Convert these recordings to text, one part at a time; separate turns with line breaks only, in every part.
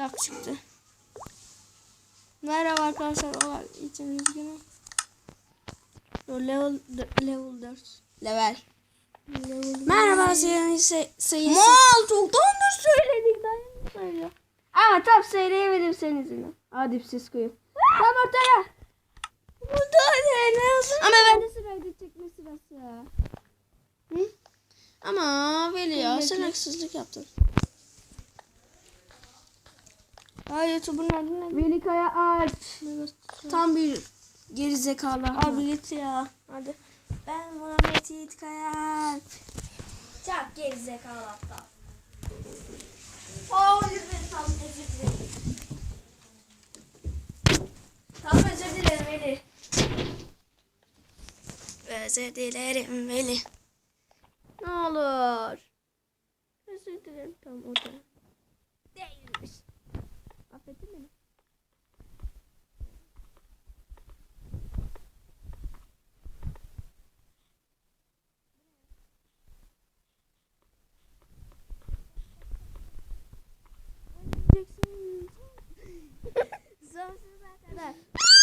Tak çıktı. Merhaba arkadaşlar. O için üzgünüm. O level level 4. Level. level
Merhaba sayın say, sayın.
Mal çoktandır söyledik. Daha söylüyor. Ama tam söyleyemedim senin yüzünden. Aa dipsiz koyup. Tam ortaya. Burada ne? Ne olsun?
Ama ben
de sıraydı çekme sırası.
ama Veli ya sen haksızlık yaptın.
Aa YouTube'un adı ne? Velikaya aç.
Tam bir gerizekalı.
Abi git ya. Hadi.
Ben Muhammed Yiğit Kayal. Çok gerizekalı aptal. Oh lütfen tam özür dilerim. Tam özür dilerim Veli. Özür dilerim Veli.
Ne olur. Özür dilerim. Tamam orada.
Değilmiş.
Affettin beni.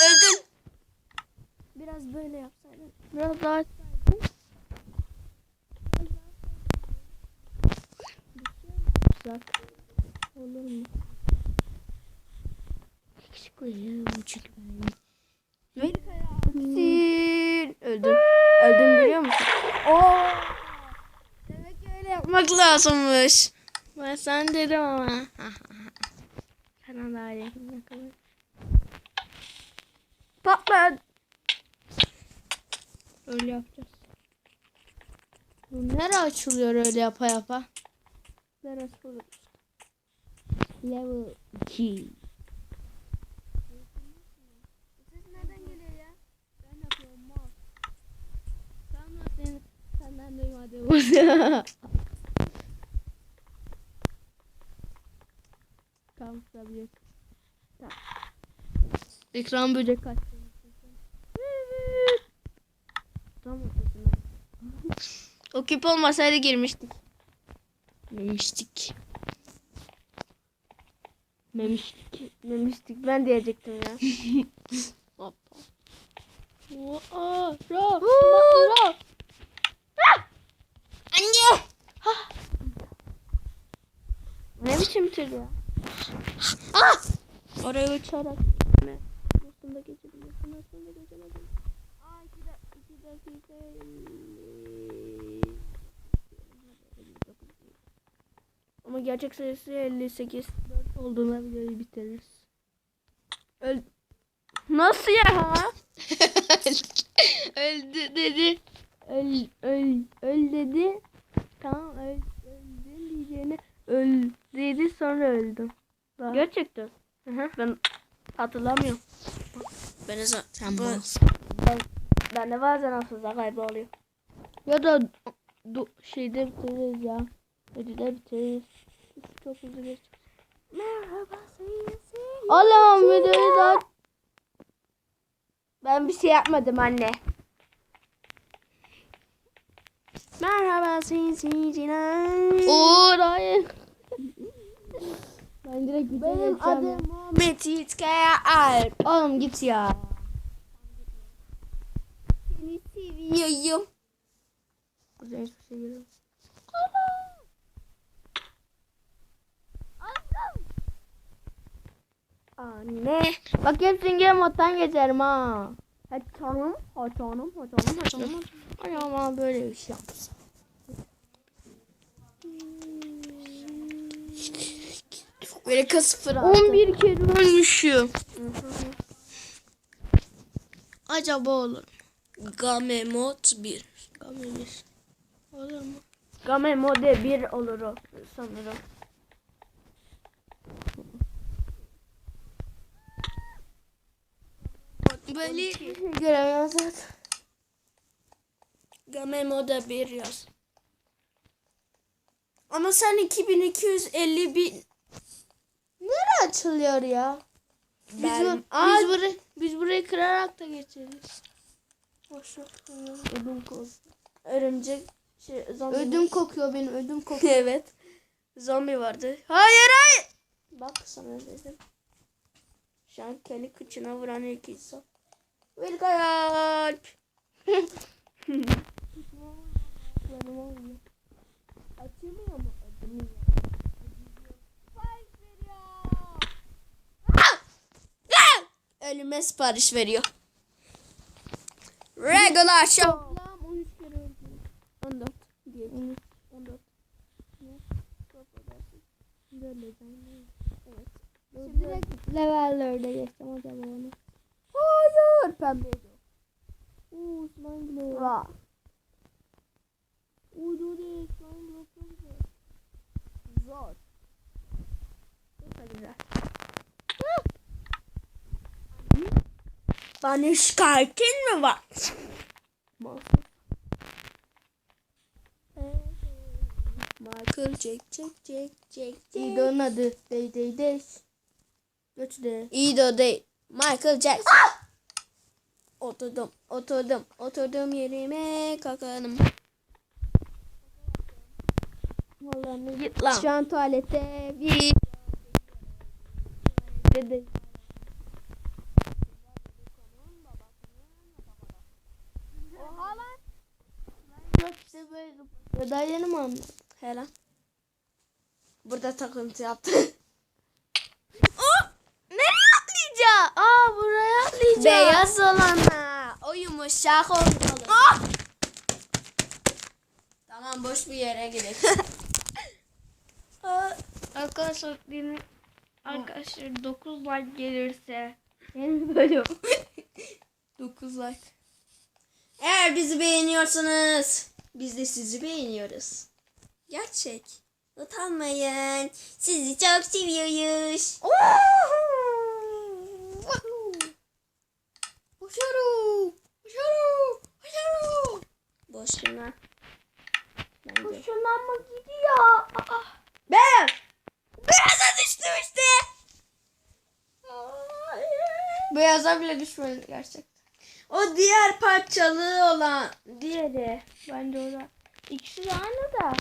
Öldün.
Biraz böyle yapsaydın. Biraz daha açsaydın. Uzak. Olur mu? Eksik koyacağım çünkü ben. Sin. Öldüm. Öldüm biliyor musun? Oo. Demek ki öyle yapmak lazımmış. Ben sen dedim ama. Kanal yakın kadar. Patla. Öyle yapacağız. Bu nere açılıyor öyle yapa yapa? Neresi olur? Level 2. Ses nereden geliyor ya? Ben yapıyorum mal. Tamam sen, senden duymadım. Tamam tabii. Tamam. Ekran böcek kaçtı. Tamam. O küp olmasaydı girmiştik. Memiştik. Memiştik. Memiştik. Ben diyecektim ya. Hoppa. Aa, ra, ra.
Anne.
Ne biçim tür ya?
Ah.
Oraya uçarak. Ne? Nasıl da geçebilirsin? Nasıl da geçemedim? Aa iki, da, iki dakika. Ama gerçek sayısı 58. 4 olduğuna videoyu bitiririz. Öl... Nasıl ya?
Öldü dedi.
Öl, öl, öl dedi. Tamam öl, öldün diyeceğine öl dedi sonra öldüm. Gerçekten. Hı hı. Ben hatırlamıyorum.
Ben zaten bu.
Ben, ben de bazen hafıza kaybı oluyor. Ya da du, şeyde bitiririz ya. Ödüde bitiririz. Çok hızlı geçti.
Merhaba sayın
Allah'ım videoyu da... Ben bir şey yapmadım anne.
Merhaba seyirciler.
Oo hayır. Ben direkt videoya
Benim adım Muhammed Yiğit Kaya Alp.
Oğlum git ya.
Seni seviyorum.
Güzel hiçbir şey görüyorum.
Anne.
Bak hepsini game moddan geçerim ha. Ha canım, ha canım, ha canım, ha canım. Ay ama böyle bir şey yapsın.
Böyle kasıfır
11 kere ölmüşüm.
Acaba olur. Game mod 1.
Game 1.
Olur mu?
Game mode 1 olur o sanırım.
Böyle
Göremiyorum zaten.
Game moda 1 yaz. Ama sen 2250
Nereye açılıyor ya? Biz,
Ben-
bu,
Aa-
biz, burayı, biz burayı kırarak da geçeriz.
Boş ver.
Ödüm kokuyor.
Örümcek şey zombi.
Ödüm kokuyor benim ödüm kokuyor.
evet. Zombi vardı. Hayır hayır.
Bak
sana dedim. Şu an kendi kıçına vuran ilk insan. Vilgayalp. Sipariş veriyor. Regular show.
Toplam 13 kere öldüm.
14.
13.
14.
Evet. Şimdi direkt level 4'e geçtim acaba onu.
Hayır pembeydi.
Uuu slime block. Uuu dur dur slime block zor.
Zor. Çok da güzel. Bana şikayetın mı var? Michael Jack Jack Jack Jack Jack.
İdo'nun adı. Dey dey dey. Göç de.
İdo değil. Michael Jackson. Oturdum, oturdum, oturdum yerime kakanım.
Vallahi
Git lan.
Şu an tuvalette bir dedi. Oha lan. Yok işte böyle. Ya daha yeni mi anladın?
Hele. Burada takıntı yaptı.
Oh! Nereye atlayacağım? Aa buraya atlayacağım.
Beyaz olana. O yumuşak olmalı. Tamam boş bir yere gidelim.
Arkadaşlar benim arkadaşlar 9 like gelirse benim bölüm
9 like. Eğer bizi beğeniyorsanız biz de sizi beğeniyoruz. Gerçek. Utanmayın. Sizi çok seviyoruz. Başarı. Başarı. Başarı. Boşuna. Bence.
Hoşuna mı gidiyor? Aa.
Ben. Beyaza düştüm işte. Beyaza bile düşmedi gerçekten. O diğer parçalı olan.
Diğeri bence o da ikisi de aynı da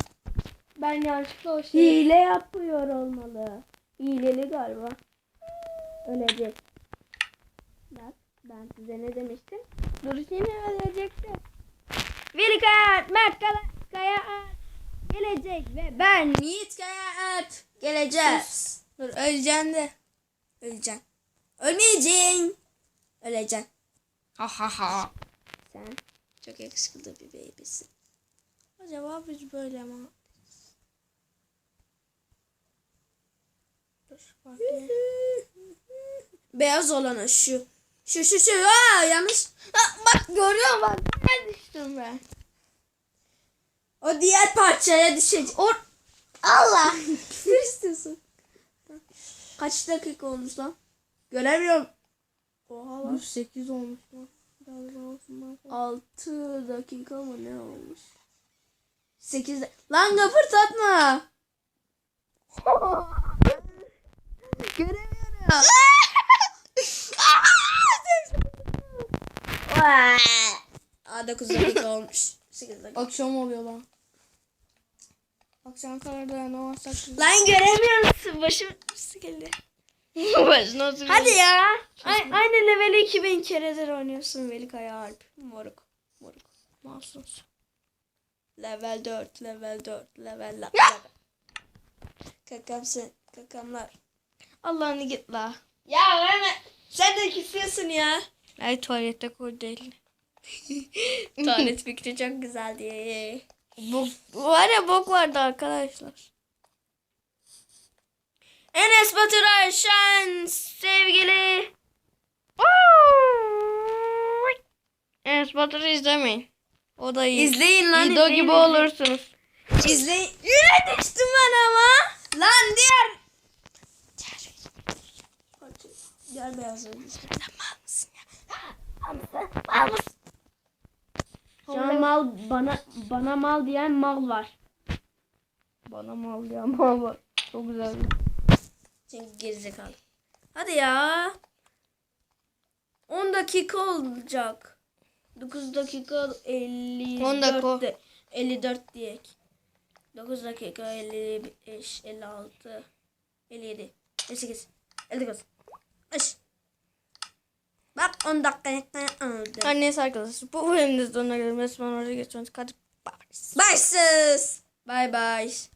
ben yanlışlıkla o şeyi
Hile yapıyor olmalı.
hileli galiba. Ölecek. Bak ben size ne demiştim? Dur seni ölecekti. Veli Kaya, Mert Kaya, Kaya gelecek ve
Ben Yiğit Kayat. Geleceğiz. Dur öleceksin de. Öleceksin. Ölmeyeceksin. Öleceksin. Ha ha ha.
sen
Çok yakışıklı bir babysin. Acaba biz böyle mi? Dur. Beyaz olan o şu. Şu şu şu. Aa, yanlış. Ha, bak görüyor musun? Bak nereye düştüm ben. O diğer parçaya düşecek. O... Allah. Küfür istiyorsun. Kaç dakika olmuş lan? Göremiyorum. Oha lan.
8 olmuş mu? Biraz daha olsun.
6 dakika mı ne olmuş? 8 Lan kıpırdatma.
Göremiyorum.
Aa 9 dakika olmuş. 8 dakika.
Akşam oluyor lan. Akşam kadar dayanamazsak.
Lan göremiyor musun? Başım geldi.
Başına oturuyor.
Hadi ya. Ay, aynı leveli 2000 keredir oynuyorsun Veli Kaya Alp. Moruk. Moruk.
Mahsus.
Level 4, level 4, level 4. Kakamsın, kakamlar. Allah'ını git la. Ya verme. Sen de kesiyorsun ya.
Ay tuvalette koy değil.
Tuvalet fikri çok güzel diye.
Bok, var ya bok vardı arkadaşlar.
Enes Batur Ayşen sevgili.
Enes Batur'u izlemeyin. O da iyi.
İzleyin lan.
İdo gibi
izleyin.
olursunuz.
İzleyin. Yine düştüm ben ama. Lan diğer. Diğer beyazı. Sen mal mısın ya?
Mal mısın? Şu an mal bana bana mal diyen mal var. Bana mal diyen mal var. Çok güzel.
Çünkü gerizekalı. Hadi ya. 10 dakika olacak. 9 dakika 54
10 dakika.
de- 54 diyek. 9 dakika 55 56 57 58. 59. Aş. Bak 10 dakika oldu.
Her neyse arkadaşlar. Bu bölümde sonuna geldim. Resmen oraya geçmemiz. Hadi bye.
Bye sis. Bye bye.